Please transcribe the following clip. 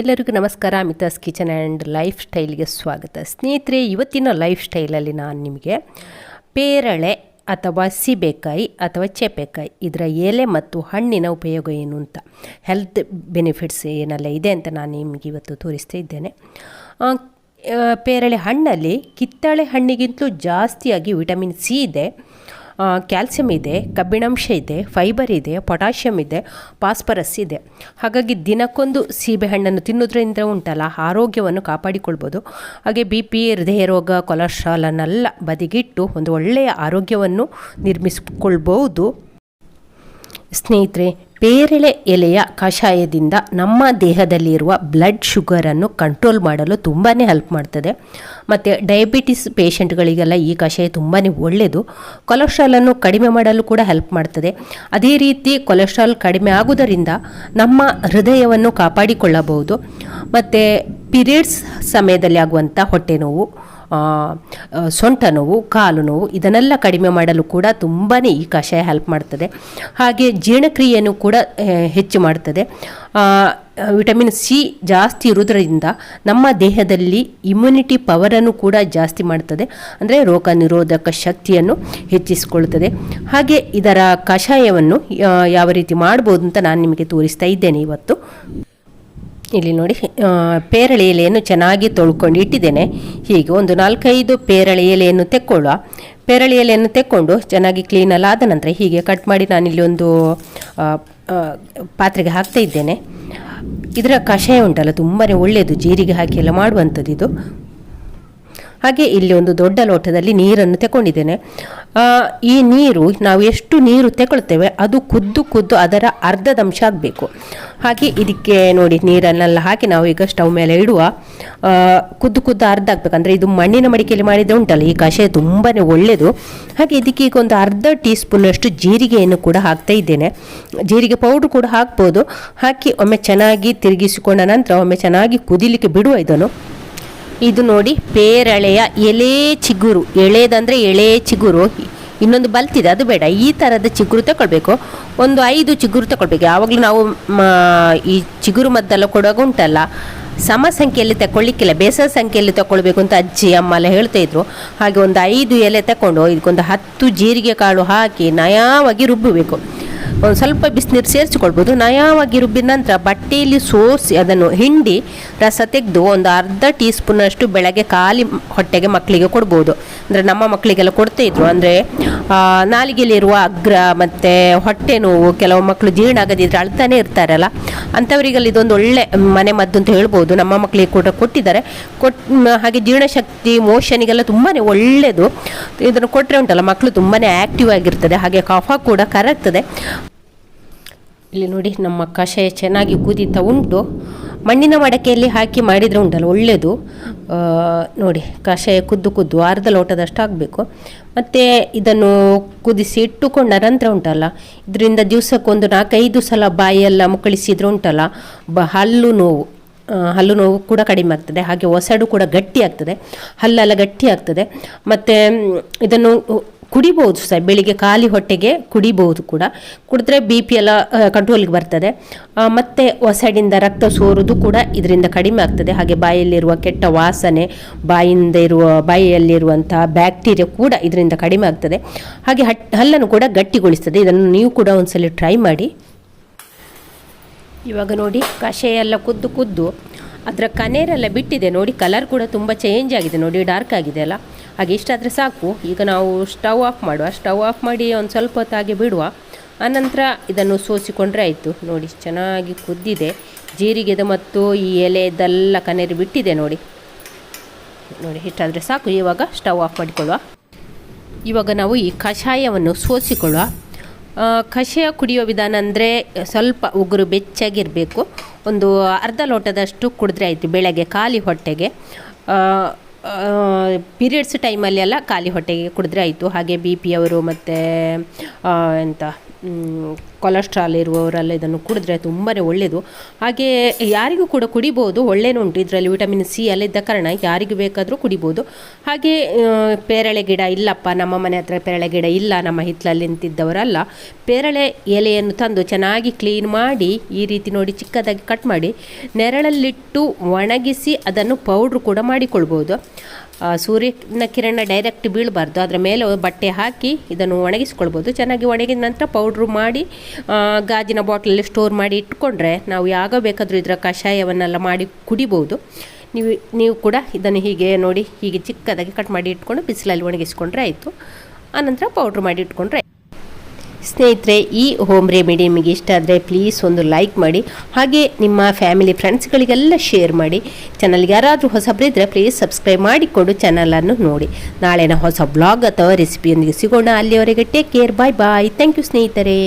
ಎಲ್ಲರಿಗೂ ನಮಸ್ಕಾರ. Mita's kitchen and life ಸ್ಟೈಲ್ಗೆ ಸ್ವಾಗತ. ಸ್ನೇಹಿತರೆ, ಇವತ್ತಿನ ಲೈಫ್ ಸ್ಟೈಲಲ್ಲಿ ನಾನು ನಿಮಗೆ ಪೇರಳೆ ಅಥವಾ ಸೀಬೆಕಾಯಿ ಅಥವಾ ಚೇಪೆಕಾಯಿ, ಇದರ ಎಲೆ ಮತ್ತು ಹಣ್ಣಿನ ಉಪಯೋಗ ಏನು ಅಂತ, ಹೆಲ್ತ್ ಬೆನಿಫಿಟ್ಸ್ ಏನೆಲ್ಲ ಇದೆ ಅಂತ ನಾನು ನಿಮಗೆ ಇವತ್ತು ತೋರಿಸ್ತಾ ಇದ್ದೇನೆ. ಪೇರಳೆ ಹಣ್ಣಲ್ಲಿ ಕಿತ್ತಳೆ ಹಣ್ಣಿಗಿಂತಲೂ ಜಾಸ್ತಿಯಾಗಿ ವಿಟಮಿನ್ ಸಿ ಇದೆ. ಕ್ಯಾಲ್ಸಿಯಂ ಇದೆ, ಕಬ್ಬಿಣಾಂಶ ಇದೆ, ಫೈಬರ್ ಇದೆ ಪೊಟ್ಯಾಷಿಯಮ್ ಇದೆ, ಫಾಸ್ಫರಸ್ ಇದೆ. ಹಾಗಾಗಿ ದಿನಕ್ಕೊಂದು ಸೀಬೆಹಣ್ಣನ್ನು ತಿನ್ನೋದ್ರಿಂದ ಉಂಟಲ್ಲ, ಆರೋಗ್ಯವನ್ನು ಕಾಪಾಡಿಕೊಳ್ಬೋದು. ಹಾಗೆ ಬಿ ಪಿ, ಹೃದಯ ರೋಗ ಕೊಲೆಸ್ಟ್ರಾಲನ್ನೆಲ್ಲ ಬದಿಗಿಟ್ಟು ಒಂದು ಒಳ್ಳೆಯ ಆರೋಗ್ಯವನ್ನು ನಿರ್ಮಿಸಿಕೊಳ್ಬೋದು. ಸ್ನೇಹಿತರೆ ಪೇರಳೆ ಎಲೆಯ ಕಷಾಯದಿಂದ ನಮ್ಮ ದೇಹದಲ್ಲಿರುವ ಬ್ಲಡ್ ಶುಗರನ್ನು ಕಂಟ್ರೋಲ್ ಮಾಡಲು ತುಂಬಾ ಹೆಲ್ಪ್ ಮಾಡ್ತದೆ. ಮತ್ತು ಡಯಾಬಿಟಿಸ್ ಪೇಷಂಟ್ಗಳಿಗೆಲ್ಲ ಈ ಕಷಾಯ ತುಂಬಾ ಒಳ್ಳೆಯದು ಕೊಲೆಸ್ಟ್ರಾಲನ್ನು ಕಡಿಮೆ ಮಾಡಲು ಕೂಡ ಹೆಲ್ಪ್ ಮಾಡ್ತದೆ. ಅದೇ ರೀತಿ ಕೊಲೆಸ್ಟ್ರಾಲ್ ಕಡಿಮೆ ಆಗುವುದರಿಂದ ನಮ್ಮ ಹೃದಯವನ್ನು ಕಾಪಾಡಿಕೊಳ್ಳಬಹುದು. ಮತ್ತು ಪೀರಿಯಡ್ಸ್ ಸಮಯದಲ್ಲಿ ಆಗುವಂಥ ಹೊಟ್ಟೆ ನೋವು ಸೊಂಟ ನೋವು, ಕಾಲು ನೋವು, ಇದನ್ನೆಲ್ಲ ಕಡಿಮೆ ಮಾಡಲು ಕೂಡ ತುಂಬಾ ಈ ಕಷಾಯ ಹೆಲ್ಪ್ ಮಾಡ್ತದೆ. ಹಾಗೆ ಜೀರ್ಣಕ್ರಿಯೆಯನ್ನು ಕೂಡ ಹೆಚ್ಚು ಮಾಡ್ತದೆ. ವಿಟಮಿನ್ ಸಿ ಜಾಸ್ತಿ ಇರುವುದರಿಂದ ನಮ್ಮ ದೇಹದಲ್ಲಿ ಇಮ್ಯುನಿಟಿ ಪವರನ್ನು ಕೂಡ ಜಾಸ್ತಿ ಮಾಡ್ತದೆ. ಅಂದರೆ ರೋಗ ನಿರೋಧಕ ಶಕ್ತಿಯನ್ನು ಹೆಚ್ಚಿಸಿಕೊಳ್ಳುತ್ತದೆ ಹಾಗೆ ಇದರ ಕಷಾಯವನ್ನು ಯಾವ ರೀತಿ ಮಾಡ್ಬೋದು ಅಂತ ನಾನು ನಿಮಗೆ ತೋರಿಸ್ತಾ ಇದ್ದೇನೆ ಇವತ್ತು. ಇಲ್ಲಿ ನೋಡಿ ಪೇರಳೆ ಎಲೆಯನ್ನು ಚೆನ್ನಾಗಿ ತೊಳ್ಕೊಂಡು ಇಟ್ಟಿದ್ದೇನೆ. ಹೀಗೆ ಒಂದು ನಾಲ್ಕೈದು ಪೇರಳೆ ಎಲೆಯನ್ನು ತೆಕ್ಕೊಳ್ಳುವ. ಪೇರಳೆ ಎಲೆಯನ್ನು ತೆಕ್ಕೊಂಡು ಚೆನ್ನಾಗಿ ಕ್ಲೀನಲ್ಲಿ ಆದ ನಂತರ ಹೀಗೆ ಕಟ್ ಮಾಡಿ ನಾನಿಲ್ಲಿ ಒಂದು ಪಾತ್ರೆಗೆ ಹಾಕ್ತಾ ಇದ್ದೇನೆ. ಇದರ ಕಷಾಯ ಉಂಟಲ್ಲ ತುಂಬಾ ಒಳ್ಳೆಯದು. ಜೀರಿಗೆ ಹಾಕಿ ಎಲ್ಲ ಮಾಡುವಂಥದ್ದು ಇದು. ಹಾಗೆ ಇಲ್ಲಿ ಒಂದು ದೊಡ್ಡ ಲೋಟದಲ್ಲಿ ನೀರನ್ನು ತಗೊಂಡಿದ್ದೇನೆ ಈ ನೀರು ನಾವು ಎಷ್ಟು ನೀರು ತಗೊಳ್ತೇವೆ ಅದು ಕುದ್ದು ಕುದ್ದು ಅದರ ಅರ್ಧದಂಶ ಆಗಬೇಕು. ಹಾಗೆ ಇದಕ್ಕೆ ನೋಡಿ ನೀರನ್ನೆಲ್ಲ ಹಾಕಿ ನಾವು ಈಗ ಸ್ಟವ್ ಮೇಲೆ ಇಡುವ. ಕುದ್ದು ಕುದ್ದು ಅರ್ಧ ಆಗ್ಬೇಕು. ಅಂದರೆ ಇದು ಮಣ್ಣಿನ ಮಡಿಕೆಯಲ್ಲಿ ಮಾಡಿದರೆ ಉಂಟಲ್ಲ, ಈ ಕಷಾಯ ತುಂಬಾ ಒಳ್ಳೆಯದು ಹಾಗೆ ಇದಕ್ಕೆ ಈಗ ಒಂದು ಅರ್ಧ ಟೀ ಸ್ಪೂನಷ್ಟು ಜೀರಿಗೆಯನ್ನು ಕೂಡ ಹಾಕ್ತಾ ಇದ್ದೇನೆ. ಜೀರಿಗೆ ಪೌಡ್ರ್ ಕೂಡ ಹಾಕ್ಬೋದು. ಹಾಕಿ ಒಮ್ಮೆ ಚೆನ್ನಾಗಿ ತಿರುಗಿಸಿಕೊಂಡ ನಂತರ ಒಮ್ಮೆ ಚೆನ್ನಾಗಿ ಕುದಿಲಿಕ್ಕೆ ಬಿಡುವ ಇದನ್ನು. ಇದು ನೋಡಿ ಪೇರಳೆಯ ಎಲೆ ಚಿಗುರು. ಎಳೆದಂದರೆ ಎಳೆ ಚಿಗುರು. ಇನ್ನೊಂದು ಬಲ್ತಿದೆ, ಅದು ಬೇಡ. ಈ ಥರದ ಚಿಗುರು ತಗೊಳ್ಬೇಕು. ಒಂದು ಐದು ಚಿಗುರು ತಗೊಳ್ಬೇಕು. ಯಾವಾಗಲೂ ನಾವು ಈ ಚಿಗುರು ಮದ್ದೆಲ್ಲ ಕೊಡುವಾಗ ಉಂಟಲ್ಲ ಸಮ ಸಂಖ್ಯೆಯಲ್ಲಿ ತಗೊಳ್ಳಿಕ್ಕಿಲ್ಲ, ಬೇಸರ ಸಂಖ್ಯೆಯಲ್ಲಿ ತಗೊಳ್ಬೇಕು ಅಂತ ಅಜ್ಜಿ, ಅಮ್ಮ ಎಲ್ಲ ಹೇಳ್ತಾ ಇದ್ರು. ಹಾಗೆ ಒಂದು ಐದು ಎಲೆ ತಗೊಂಡು, ಇದಕ್ಕೊಂದು ಹತ್ತು ಜೀರಿಗೆ ಕಾಳು ಹಾಕಿ ನಯವಾಗಿ ರುಬ್ಬಬೇಕು ಸ್ವಲ್ಪ ಬಿಸಿನೀರು ಸೇರಿಸಿಕೊಳ್ಬೋದು. ನಯವಾಗಿ ರುಬ್ಬಿದ ನಂತರ ಬಟ್ಟೆಯಲ್ಲಿ ಸೋರಿಸಿ ಅದನ್ನು ಹಿಂಡಿ ರಸ ತೆಗೆದು ಒಂದು ಅರ್ಧ ಟೀ ಸ್ಪೂನಷ್ಟು ಬೆಳಗ್ಗೆ ಖಾಲಿ ಹೊಟ್ಟೆಗೆ ಮಕ್ಕಳಿಗೆ ಕೊಡ್ಬೋದು. ಅಂದರೆ ನಮ್ಮ ಮಕ್ಕಳಿಗೆಲ್ಲ ಕೊಡ್ತಾ ಇದ್ರು. ಅಂದರೆ ನಾಲಿಗೆಯಲ್ಲಿರುವ ಅಗ್ರ ಮತ್ತು ಹೊಟ್ಟೆ ನೋವು, ಕೆಲವು ಮಕ್ಕಳು ಜೀರ್ಣ ಆಗದಿದ್ರೆ ಅಳ್ತಾನೆ ಇರ್ತಾರಲ್ಲ, ಅಂಥವರಿಗೆಲ್ಲ ಇದೊಂದು ಒಳ್ಳೆ ಮನೆ ಮದ್ದು ಅಂತ ಹೇಳ್ಬೋದು. ನಮ್ಮ ಮಕ್ಕಳಿಗೆ ಕೂಡ ಕೊಟ್ಟಿದ್ದಾರೆ. ಕೊಟ್ ಹಾಗೆ ಜೀರ್ಣಶಕ್ತಿ ಮೋಷನಿಗೆಲ್ಲ ತುಂಬಾ ಒಳ್ಳೆಯದು. ಇದನ್ನು ಕೊಟ್ಟರೆ ಉಂಟಲ್ಲ ಮಕ್ಕಳು ತುಂಬಾ ಆ್ಯಕ್ಟಿವ್ ಆಗಿರ್ತದೆ. ಹಾಗೆ ಕಫ ಕೂಡ ಕರಗ್ತದೆ. ಇಲ್ಲಿ ನೋಡಿ ನಮ್ಮ ಕಷಾಯ ಚೆನ್ನಾಗಿ ಕುದೀತಾ ಉಂಟು. ಮಣ್ಣಿನ ಮಡಕೆಯಲ್ಲಿ ಹಾಕಿ ಮಾಡಿದರೆ ಉಂಟಲ್ಲ ಒಳ್ಳೆಯದು ನೋಡಿ, ಕಷಾಯ ಕುದ್ದು ಕುದ್ದು ಅರ್ಧ ಲೋಟದಷ್ಟು ಆಗಬೇಕು ಮತ್ತು ಇದನ್ನು ಕುದಿಸಿ ಇಟ್ಟುಕೊಂಡ ನಂತರ ಉಂಟಲ್ಲ, ಇದರಿಂದ ದಿವಸಕ್ಕೊಂದು ನಾಲ್ಕೈದು ಸಲ ಬಾಯಿಯೆಲ್ಲ ಮುಕ್ಕಳಿಸಿದ್ರೆ ಉಂಟಲ್ಲ, ಬ, ಹಲ್ಲು ನೋವು. ಹಲ್ಲು ನೋವು ಕೂಡ ಕಡಿಮೆ ಆಗ್ತದೆ, ಹಾಗೆ ಒಸಡು ಕೂಡ ಗಟ್ಟಿ ಆಗ್ತದೆ ಹಲ್ಲೆಲ್ಲ ಗಟ್ಟಿ ಆಗ್ತದೆ ಮತ್ತು, ಇದನ್ನು ಕುಡಿಬೋದು ಸರ್, ಬೆಳಿಗ್ಗೆ ಖಾಲಿ ಹೊಟ್ಟೆಗೆ ಕುಡಿಬಹುದು ಕೂಡ. ಕುಡಿದ್ರೆ ಬಿ ಪಿ ಎಲ್ಲ ಕಂಟ್ರೋಲ್ಗೆ ಬರ್ತದೆ. ಮತ್ತೆ ಒಸಡಿಂದ ರಕ್ತ ಸೋರುವುದು ಕೂಡ ಇದರಿಂದ ಕಡಿಮೆ ಆಗ್ತದೆ. ಹಾಗೆ ಬಾಯಲ್ಲಿರುವ ಕೆಟ್ಟ ವಾಸನೆ, ಬಾಯಿಂದ ಇರುವ, ಬಾಯಿಯಲ್ಲಿರುವಂತಹ ಬ್ಯಾಕ್ಟೀರಿಯಾ ಕೂಡ ಇದರಿಂದ ಕಡಿಮೆ ಆಗ್ತದೆ. ಹಾಗೆ ಹಲ್ಲನ್ನು ಕೂಡ ಗಟ್ಟಿಗೊಳಿಸ್ತದೆ. ಇದನ್ನು ನೀವು ಕೂಡ ಒಂದ್ಸಲ ಟ್ರೈ ಮಾಡಿ. ಇವಾಗ ನೋಡಿ ಕಷಾಯ ಎಲ್ಲ ಕುದ್ದು ಕುದ್ದು. ಅದರ ಕನೇರೆಲ್ಲ ಬಿಟ್ಟಿದೆ. ನೋಡಿ ಕಲರ್ ಕೂಡ ತುಂಬ ಚೇಂಜ್ ಆಗಿದೆ. ನೋಡಿ ಡಾರ್ಕ್ ಆಗಿದೆ ಅಲ್ಲ. ಹಾಗೆ ಇಷ್ಟಾದರೆ ಸಾಕು. ಈಗ ನಾವು ಸ್ಟವ್ ಆಫ್ ಮಾಡುವ. ಸ್ಟವ್ ಆಫ್ ಮಾಡಿ ಒಂದು ಸ್ವಲ್ಪ ಹೊತ್ತು ಹಾಗೆ ಬಿಡುವ. ಆನಂತರ ಇದನ್ನು ಸೋಸಿಕೊಂಡ್ರೆ ಆಯಿತು. ನೋಡಿ, ಚೆನ್ನಾಗಿ ಕುದ್ದಿದೆ. ಜೀರಿಗೆದ ಮತ್ತು ಈ ಎಲೆದೆಲ್ಲ ಕನೇರಿ ಬಿಟ್ಟಿದೆ ನೋಡಿ. ನೋಡಿ ಇಷ್ಟಾದರೆ ಸಾಕು. ಇವಾಗ ಸ್ಟವ್ ಆಫ್ ಮಾಡಿಕೊಳ್ಳುವ. ಇವಾಗ ನಾವು ಈ ಕಷಾಯವನ್ನು ಸೋಸಿಕೊಳ್ಳುವ. ಕಷಾಯ ಕುಡಿಯೋ ವಿಧಾನ ಅಂದರೆ ಸ್ವಲ್ಪ ಉಗುರು ಬೆಚ್ಚಗಿರಬೇಕು. ಒಂದು ಅರ್ಧ ಲೋಟದಷ್ಟು ಕುಡಿದ್ರೆ ಆಯಿತು, ಬೆಳಗ್ಗೆ ಖಾಲಿ ಹೊಟ್ಟೆಗೆ. ಪೀರಿಯಡ್ಸ್ ಟೈಮಲ್ಲಿ ಎಲ್ಲ ಖಾಲಿ ಹೊಟ್ಟೆಗೆ ಕುಡಿದ್ರೆ ಆಯಿತು. ಹಾಗೆ ಬಿ ಪಿ ಅವರು ಮತ್ತು ಎಂತ ಕೊಲೆಸ್ಟ್ರಾಲ್ ಇರುವವರೆಲ್ಲ ಇದನ್ನು ಕುಡಿದ್ರೆ ತುಂಬಾ ಒಳ್ಳೆಯದು ಹಾಗೆ ಯಾರಿಗೂ ಕೂಡ ಕುಡಿಬೋದು ಒಳ್ಳೆಯೂ ಉಂಟು. ಇದರಲ್ಲಿ ವಿಟಮಿನ್ ಸಿ ಎಲ್ಲ ಇದ್ದ ಕಾರಣ ಯಾರಿಗೂ ಬೇಕಾದರೂ ಕುಡಿಬೋದು. ಹಾಗೆ ಪೇರಳೆ ಗಿಡ ಇಲ್ಲಪ್ಪ, ನಮ್ಮ ಮನೆ ಹತ್ರ ಪೇರಳೆ ಗಿಡ ಇಲ್ಲ, ನಮ್ಮ ಹಿತ್ತಲಲ್ಲಿ ನಿಂತಿದ್ದವರಲ್ಲ, ಪೇರಳೆ ಎಲೆಯನ್ನು ತಂದು ಚೆನ್ನಾಗಿ ಕ್ಲೀನ್ ಮಾಡಿ, ಈ ರೀತಿ ನೋಡಿ ಚಿಕ್ಕದಾಗಿ ಕಟ್ ಮಾಡಿ, ನೆರಳಲ್ಲಿಟ್ಟು ಒಣಗಿಸಿ ಅದನ್ನು ಪೌಡ್ರ್ ಕೂಡ ಮಾಡಿಕೊಳ್ಬೋದು. ಸೂರ್ಯನ ಕಿರಣ ಡೈರೆಕ್ಟ್ ಬೀಳಬಾರ್ದು. ಅದರ ಮೇಲೆ ಬಟ್ಟೆ ಹಾಕಿ ಇದನ್ನು ಒಣಗಿಸ್ಕೊಳ್ಬೋದು. ಚೆನ್ನಾಗಿ ಒಣಗಿದ ನಂತರ ಪೌಡ್ರು ಮಾಡಿ ಗಾಜಿನ ಬಾಟ್ಲಲ್ಲಿ ಸ್ಟೋರ್ ಮಾಡಿ ಇಟ್ಕೊಂಡ್ರೆ ನಾವು ಯಾವಾಗ ಬೇಕಾದರೂ ಇದರ ಕಷಾಯವನ್ನೆಲ್ಲ ಮಾಡಿ ಕುಡಿಬೋದು. ನೀವು ನೀವು ಕೂಡ ಇದನ್ನು ಹೀಗೆ ನೋಡಿ, ಹೀಗೆ ಚಿಕ್ಕದಾಗಿ ಕಟ್ ಮಾಡಿ ಇಟ್ಕೊಂಡು ಬಿಸಿಲಲ್ಲಿ ಒಣಗಿಸ್ಕೊಂಡ್ರೆ ಆಯಿತು. ಆನಂತರ ಪೌಡ್ರ್ ಮಾಡಿ ಇಟ್ಕೊಂಡ್ರೆ ಸ್ನೇಹಿತರೆ, ಈ ಹೋಮ್ ರೆಮಿಡಿ ನಿಮಗೆ ಇಷ್ಟ ಆದರೆ ಪ್ಲೀಸ್ ಒಂದು ಲೈಕ್ ಮಾಡಿ, ಹಾಗೆ ನಿಮ್ಮ ಫ್ಯಾಮಿಲಿ ಫ್ರೆಂಡ್ಸ್ಗಳಿಗೆಲ್ಲ ಶೇರ್ ಮಾಡಿ. ಚಾನಲ್ಗೆ ಯಾರಾದರೂ ಹೊಸಬರಿದ್ದರೆ ಪ್ಲೀಸ್ ಸಬ್ಸ್ಕ್ರೈಬ್ ಮಾಡಿಕೊಂಡು ಚಾನಲನ್ನು ನೋಡಿ. ನಾಳೆನ ಹೊಸ ಬ್ಲಾಗ್ ಅಥವಾ ರೆಸಿಪಿಯೊಂದಿಗೆ ಸಿಗೋಣ. ಅಲ್ಲಿಯವರೆಗೆ take care bye bye thank you ಸ್ನೇಹಿತರೆ.